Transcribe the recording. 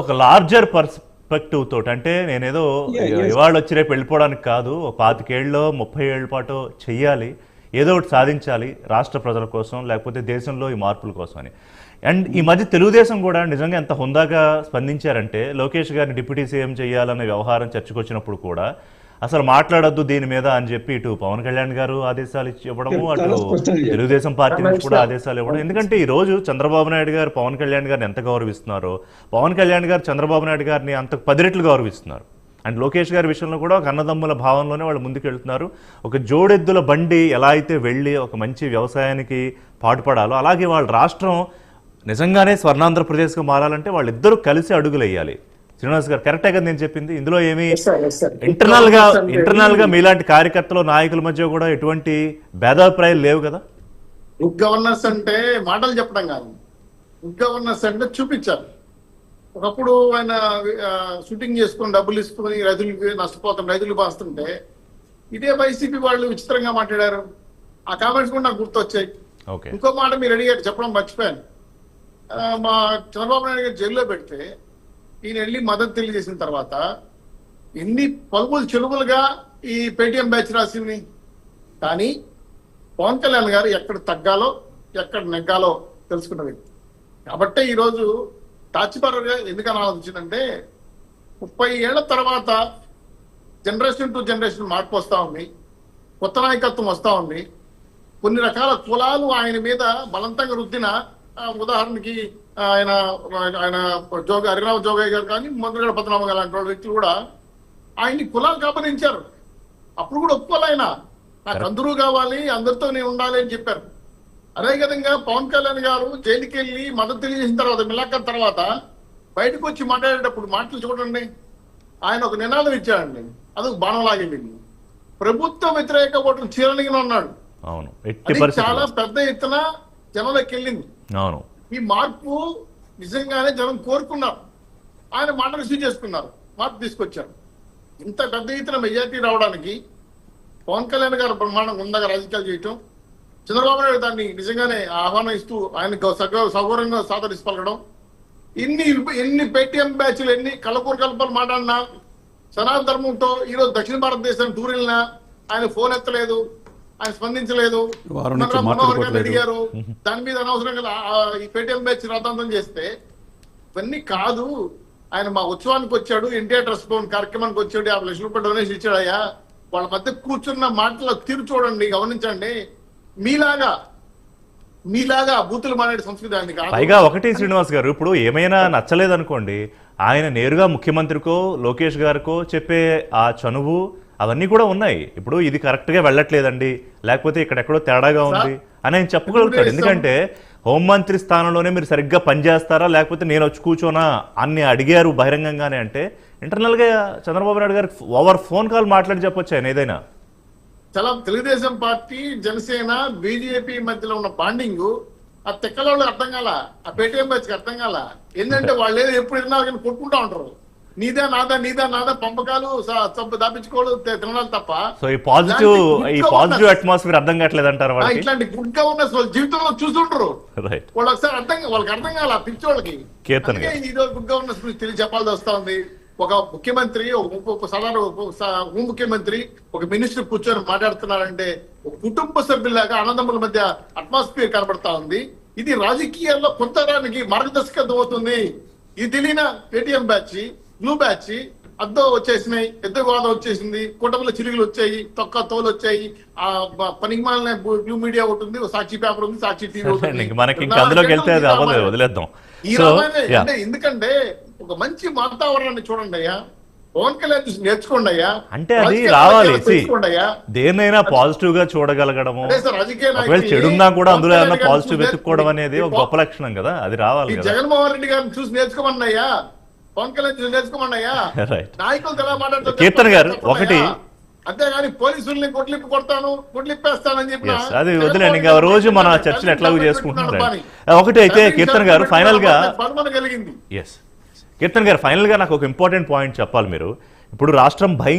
ఒక larger perspective తోటి అంటే నేనేదో. ఇవాళ వచ్చి రేపు వెళ్ళిపోవడానికి కాదు ఒక పాతికేళ్ళలో ముప్పై ఏళ్ళ పాటు చెయ్యాలి ఏదో ఒకటి సాధించాలి రాష్ట్ర ప్రజల కోసం లేకపోతే దేశంలో ఈ మార్పుల కోసం అని. అండ్ ఈ మధ్య తెలుగుదేశం కూడా నిజంగా ఎంత హుందాగా స్పందించారంటే లోకేష్ గారిని డిప్యూటీ సీఎం చేయాలనే వ్యవహారం చర్చకొచ్చినప్పుడు కూడా అసలు మాట్లాడొద్దు దీని మీద అని చెప్పి ఇటు పవన్ కళ్యాణ్ గారు ఆదేశాలు ఇచ్చి ఇవ్వడము అటు. తెలుగుదేశం పార్టీ నుంచి కూడా ఆదేశాలు ఇవ్వడం. ఎందుకంటే ఈ రోజు చంద్రబాబు నాయుడు గారు పవన్ కళ్యాణ్ గారిని ఎంత గౌరవిస్తున్నారో పవన్ కళ్యాణ్ గారు చంద్రబాబు నాయుడు గారిని అంత పది రెట్లు గౌరవిస్తున్నారు. అండ్ లోకేష్ గారి విషయంలో కూడా ఒక అన్నదమ్ముల భావంలోనే వాళ్ళు ముందుకు వెళ్తున్నారు ఒక జోడెద్దుల బండి ఎలా అయితే వెళ్ళి ఒక మంచి వ్యవసాయానికి పాటుపడాలో అలాగే వాళ్ళ రాష్ట్రం నిజంగానే స్వర్ణాంధ్రప్రదేశ్గా మారాలంటే వాళ్ళిద్దరూ కలిసి అడుగులు వేయాలి. శ్రీనివాస్ గారు కరెక్టే కదా నేను చెప్పింది? ఇందులో ఏమీ. ఇంటర్నల్గా ఇంటర్నల్గా మీలాంటి కార్యకర్తలు నాయకుల మధ్య కూడా ఎటువంటి భేదాభిప్రాయాలు లేవు కదా? గుడ్ గవర్నెన్స్ అంటే మాటలు చెప్పడం కాదు. గుడ్ గవర్నెన్స్ అంటే చూపించాలి. ఒకప్పుడు ఆయన షూటింగ్ చేసుకొని డబ్బులు ఇసుకొని రైతులకి నష్టపోతాం రైతులు బాస్తుంటే ఇదే వైసీపీ వాళ్ళు విచిత్రంగా మాట్లాడారు. ఆ కామెంట్స్ కూడా నాకు గుర్తొచ్చాయి. ఓకే ఇంకో మాట మీరు అడిగారు చెప్పడం మర్చిపోయాను. మా చంద్రబాబు నాయుడు గారు జైల్లో పెడితే ఈయన వెళ్ళి మద్దతు తెలియజేసిన తర్వాత ఎన్ని పలువులు చెలువులుగా ఈ పేటిఎం బ్యాచ్ రాసింది కానీ పవన్ కళ్యాణ్ గారు ఎక్కడ తగ్గాలో ఎక్కడ నెగ్గాలో తెలుసుకున్న వ్యక్తి కాబట్టే ఈరోజు తాచిపరగా ఎందుకు అనాల్సి ముప్పై ఏళ్ళ తర్వాత జనరేషన్ టు జనరేషన్ మార్పు వస్తా ఉంది కొత్త నాయకత్వం వస్తా ఉంది. కొన్ని రకాల కులాలు ఆయన మీద బలవంతంగా రుద్దిన ఉదాహరణకి ఆయన ఆయన జోగ హరిరావు జోగయ్య గారు కానీ మంత్రిగడ పద్మనాభ గారు లాంటి వ్యక్తులు కూడా ఆయన్ని కులాలు కాపరించారు అప్పుడు కూడా ఒప్పుకోలేనా నాకు అందరూ కావాలి అందరితో నేను ఉండాలి అని చెప్పారు. అదే విధంగా పవన్ కళ్యాణ్ గారు జైలుకి వెళ్ళి మద్దతు తెలియజేసిన తర్వాత మిలాఖత్ తర్వాత బయటకు వచ్చి మాట్లాడేటప్పుడు మాటలు చూడండి. ఆయన ఒక నినాదం ఇచ్చాడండి. అది ఒక బాణం లాగింది ప్రభుత్వ వ్యతిరేక ఓట్లు చీరనిగిన ఉన్నాడు. అవును. చాలా పెద్ద ఎత్తున జనంలోకి వెళ్ళింది. అవును. ఈ మార్పు నిజంగానే జనం కోరుకున్నారు. ఆయన మాట రిసీవ్ చేసుకున్నారు. మార్పు తీసుకొచ్చారు. ఇంత పెద్ద ఎత్తున మెజార్టీ రావడానికి పవన్ కళ్యాణ్ గారు బ్రహ్మాండంగా ఉందాక రాజకీయాలు చేయటం చంద్రబాబు నాయుడు దాన్ని నిజంగానే ఆహ్వానం ఇస్తూ ఆయన సగౌరవంగా సాదరిసి పలకడం ఎన్ని ఎన్ని పేటిఎం బ్యాచ్లు ఎన్ని కలకూర కలపలు మాట్లాడినా సనాతన ధర్మంతో ఈరోజు దక్షిణ భారతదేశం టూర్ వెళ్ళినా ఆయన ఫోన్ ఎత్తలేదు. ఆయన స్పందించలేదు. అడిగారు దాని మీద అనవసరంగా ఈ పేటిఎం బ్యాచ్ రాతాంతం చేస్తే ఇవన్నీ కాదు. ఆయన మా ఉత్సవానికి వచ్చాడు ఎన్టీఆర్ ట్రస్ట్ భవన్ కార్యక్రమానికి వచ్చాడు యాభై లక్షల రూపాయలు డొనేషన్ ఇచ్చాడయ్యా వాళ్ళ మధ్య కూర్చున్న మాటల తీరు చూడండి గమనించండి. మీలాగా మీలాగా బూతులు మాట్లాడే సంస్కృతి పైగా ఒకటి శ్రీనివాస్ గారు ఇప్పుడు ఏమైనా నచ్చలేదనుకోండి ఆయన నేరుగా ముఖ్యమంత్రికో లోకేష్ గారికో చెప్పే ఆ చనువు అవన్నీ కూడా ఉన్నాయి. ఇప్పుడు ఇది కరెక్ట్గా వెళ్ళట్లేదండి. లేకపోతే ఇక్కడెక్కడో తేడాగా ఉంది అని ఆయన చెప్పగలుగుతాడు. ఎందుకంటే హోంమంత్రి స్థానంలోనే మీరు సరిగ్గా పనిచేస్తారా? లేకపోతే నేను వచ్చి కూర్చోనా? అన్ని అడిగారు బహిరంగంగానే అంటే ఇంటర్నల్గా చంద్రబాబు నాయుడు గారికి ఓవర్ ఫోన్ కాల్ మాట్లాడి చెప్పొచ్చు ఆయన ఏదైనా. చాలా తెలుగుదేశం పార్టీ జనసేన బీజేపీ మధ్యలో ఉన్న బాండింగ్ ఆ తెక్కల వాళ్ళకి అర్థం కాల? ఆ పేటీఎం బ్యాచ్ అర్థం కాల? ఏంటంటే వాళ్ళు ఏదో ఎప్పుడు విన్నారు కానీ కొట్టుకుంటా ఉంటారు. నీదా నాదా నీదా నాదా పంపకాలు దాపించుకోవడం తి- తినడం తప్ప. సో ఈ పాజిటివ్ ఈ పాజిటివ్ అట్మాస్ఫియర్ అర్థం కావట్లేదు అంటారు ఇట్లాంటి గుడ్ గవర్నెన్స్ వాళ్ళ జీవితంలో చూసుంటారు వాళ్ళు ఒకసారి అర్థం వాళ్ళకి అర్థం కాల పిచ్చి వాళ్ళకి? కీర్తన్ అందుకే ఈ రోజు గుడ్ గవర్నెన్స్ గురించి తెలియ చెప్పాల్సి వస్తా ఉంది ఒక ముఖ్యమంత్రి ఒక సాధారణ ఉప ముఖ్యమంత్రి ఒక మినిస్టర్ కూర్చొని మాట్లాడుతున్నారంటే ఒక కుటుంబ సభ్యులాగా ఆనందముల మధ్య అట్మాస్ఫియర్ కనబడతా ఉంది. ఇది రాజకీయాల్లో కొత్త తరానికి మార్గదర్శకత్వం అవుతుంది. ఇది తెలియన పేటిఎం బ్యాచ్. బ్లూ బ్యాచ్ అద్దో వచ్చేసినాయి పెద్ద వాదం వచ్చేసింది కూటమిలో చిరుగులు వచ్చాయి తొక్క తోలు వచ్చాయి ఆ పనికి మాలిన బ్లూ మీడియా ఒకటి ఉంది సాక్షి పేపర్ ఉంది సాక్షి టీవీ మనకి ఇంక అందులోకి వెళ్తే అది అవ్వదు వదిలేద్దాం. ఈ అంటే ఎందుకంటే ఒక మంచి వాతావరణాన్ని చూడండి అయ్యా. పవన్ కళ్యాణ్ చూసి నేర్చుకోండి అయ్యా. అంటే అది రావాలి దేన్నైనా పాజిటివ్గా చూడగలగడము ఒకవేళ చెడున్నా కూడా అందులో గారిని పాజిటివ్ వెతుక్కోవడం అనేది ఒక. గొప్ప లక్షణం కదా అది రావాలి జగన్మోహన్ రెడ్డి గారిని చూసి నేర్చుకోమని అయ్యా పవన్ కళ్యాణ్ ఎలా కీర్తన్ గారు, ఒకటి-. అంతేగాని పోలీసుల్ని కొట్లిప్పి కొడతాను కొట్లిప్పేస్తానని చెప్పిన Yes, అది వదిలేండి ఇంకా రోజు మన చర్చలు ఎట్లాగో చేసుకుంటున్నారు ఒకటి అయితే కీర్తన్ గారు ఫైనల్గా కలిగింది. ఎస్ కీర్తన్ గారు ఫైనల్గా నాకు ఒక ఇంపార్టెంట్ పాయింట్ చెప్పాలి మీరు. ఇప్పుడు రాష్ట్రం భయం